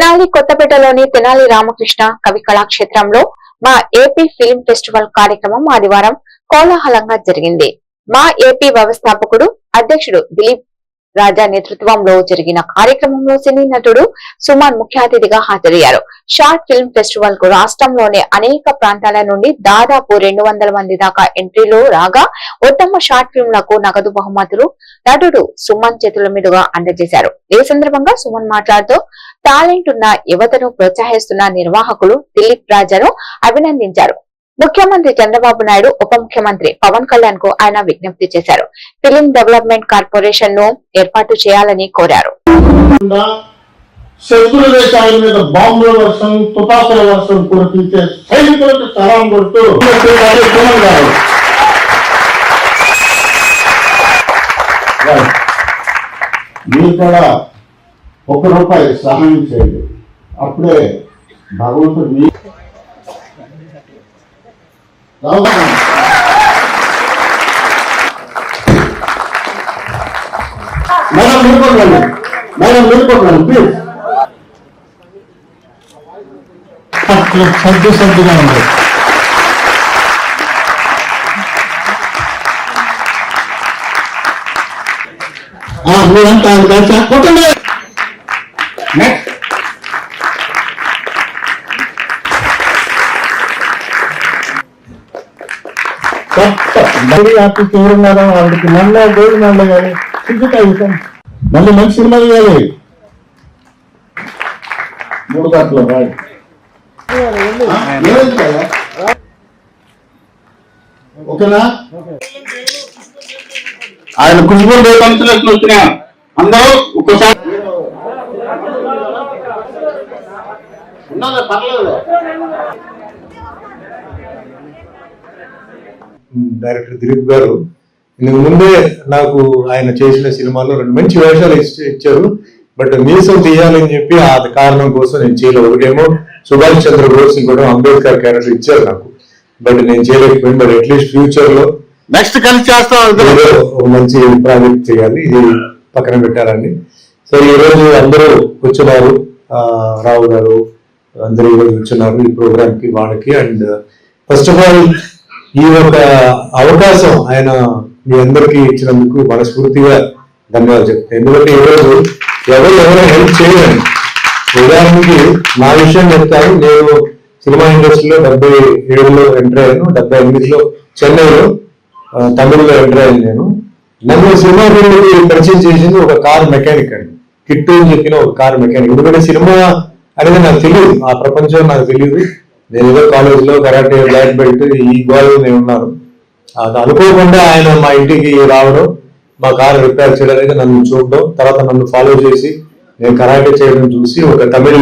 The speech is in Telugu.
తెనాలి కొత్తపేటలోని తెనాలి రామకృష్ణ కవి కళాక్షేత్రంలో మా ఏపీ ఫిల్మ్ ఫెస్టివల్ కార్యక్రమం ఆదివారం కోలాహలంగా జరిగింది. మా ఏపీ వ్యవస్థాపకుడు అధ్యక్షుడు దిలీప్ రాజా నేతృత్వంలో జరిగిన కార్యక్రమంలో సినీ నటుడు సుమన్ ముఖ్య అతిథిగా హాజరయ్యారు. షార్ట్ ఫిల్మ్ ఫెస్టివల్కు రాష్ట్రంలోని అనేక ప్రాంతాల నుండి దాదాపు రెండు వందల మంది దాకా ఎంట్రీలు రాగా ఉత్తమ షార్ట్ ఫిల్మ్లకు నగదు బహుమతులు నటుడు సుమన్ చేతుల మీదుగా అందజేశారు. ఈ సందర్భంగా సుమన్ మాట్లాడుతూ టాలెంట్ ఉన్న యువతను ప్రోత్సహిస్తున్న నిర్వాహకులు దిలీప్ రాజాను అభినందించారు. ముఖ్యమంత్రి చంద్రబాబు నాయుడు ఉప ముఖ్యమంత్రి పవన్ కళ్యాణ్కు ఆయన విజ్ఞప్తి చేశారు. ఫిలిం డెవలప్మెంట్ కార్పొరేషన్ను ఏర్పాటు చేయాలని కోరారు. శత్రు దేశాల మీద బాంబుల వర్షం తుపాకుల వర్షం కురిపించే సైనికులకు సలాం కొడుతూ మీరు కూడా ఒక రూపాయి సహాయం చేయండి. అప్పుడే భగవంతుడు మీ రావు గారు. మేడం మీరు కొట్టండి మేడం మీరు కొట్టండి ప్లీజ్ సర్దు సర్దుగా ఉంది మీరంతా కలిసి కొట్టండి నెక్స్ట్ మళ్ళీ ఆర్టిస్ట్ ఎవరున్నారో వాళ్ళకి నల్ల గోల్డ్ మెడల్ కానీ సిగ్గుతాయి మళ్ళీ మంచి సినిమా చేయాలి మూడు గంటలు రాయి. ఓకేనా? ఆయన కుటుంబం రేపంతులకు వచ్చినా అందరూ ఒక్కసారి ఉన్నదా పర్లేదు. డైరెక్టర్ దిలీప్ గారు. ఇందుకు ముందే నాకు ఆయన చేసిన సినిమాలో రెండు మంచి వేషాలు ఇచ్చి- ఇచ్చారు. బట్ మీసం తీయాలని చెప్పి ఆ కారణం కోసం నేను చేయలేదు. ఒకటేమో సుభాష్ చంద్ర బోస్ ఇంకోటి అంబేద్కర్ క్యారెక్టర్ ఇచ్చారు నాకు. బట్ నేను చేయలేకపోయింది బట్ అట్లీస్ట్ ఫ్యూచర్లో నెక్స్ట్ కలిసి చేస్తాం మంచి ప్రాజెక్ట్ చేయాలి. ఇది పక్కన పెట్టాలండి సో ఈ రోజు అందరూ కూర్చున్నారు. రావు గారు అందరూ కూర్చున్నారు ఈ ప్రోగ్రామ్కి వాళ్ళకి అండ్ ఫస్ట్ ఆఫ్ ఆల్ ఈ ఒక అవకాశం ఆయన మీ అందరికీ ఇచ్చినందుకు మనస్ఫూర్తిగా ధన్యవాదాలు చెప్తాను. ఎందుకంటే ఈరోజు రోజు ఎవరు ఎవరు హెల్ప్ చేయలేరు. ఉదాహరణకి నా విషయం చెప్తాను. నేను సినిమా ఇండస్ట్రీలో డెబ్బై ఏడులో ఎంటర్ అయ్యాను డెబ్బై ఎనిమిదిలో చెన్నైలో తమిళలో తమిళ్ళో ఎంటర్ అయ్యాను నేను. నన్ను సినిమా ఫీల్డ్కి పరిచయం చేసింది ఒక కార్ మెకానిక్ అండి. కిట్టు అని చెప్పిన ఒక కార్ మెకానిక్. ఎందుకంటే సినిమా అనేది నాకు తెలియదు. ఆ ప్రపంచం నాకు తెలియదు. నేను ఏదో కాలేజ్లో కరాటే బ్లాక్ బెల్ట్ ఈ గోల్ నేను ఉన్నాను. అది అనుకోకుండా ఆయన మా ఇంటికి రావడం మా కార్ రిపేర్ చేయడానికి నన్ను చూడడం తర్వాత నన్ను ఫాలో చేసి నేను కరాటే చేయడం చూసి ఒక తమిళ్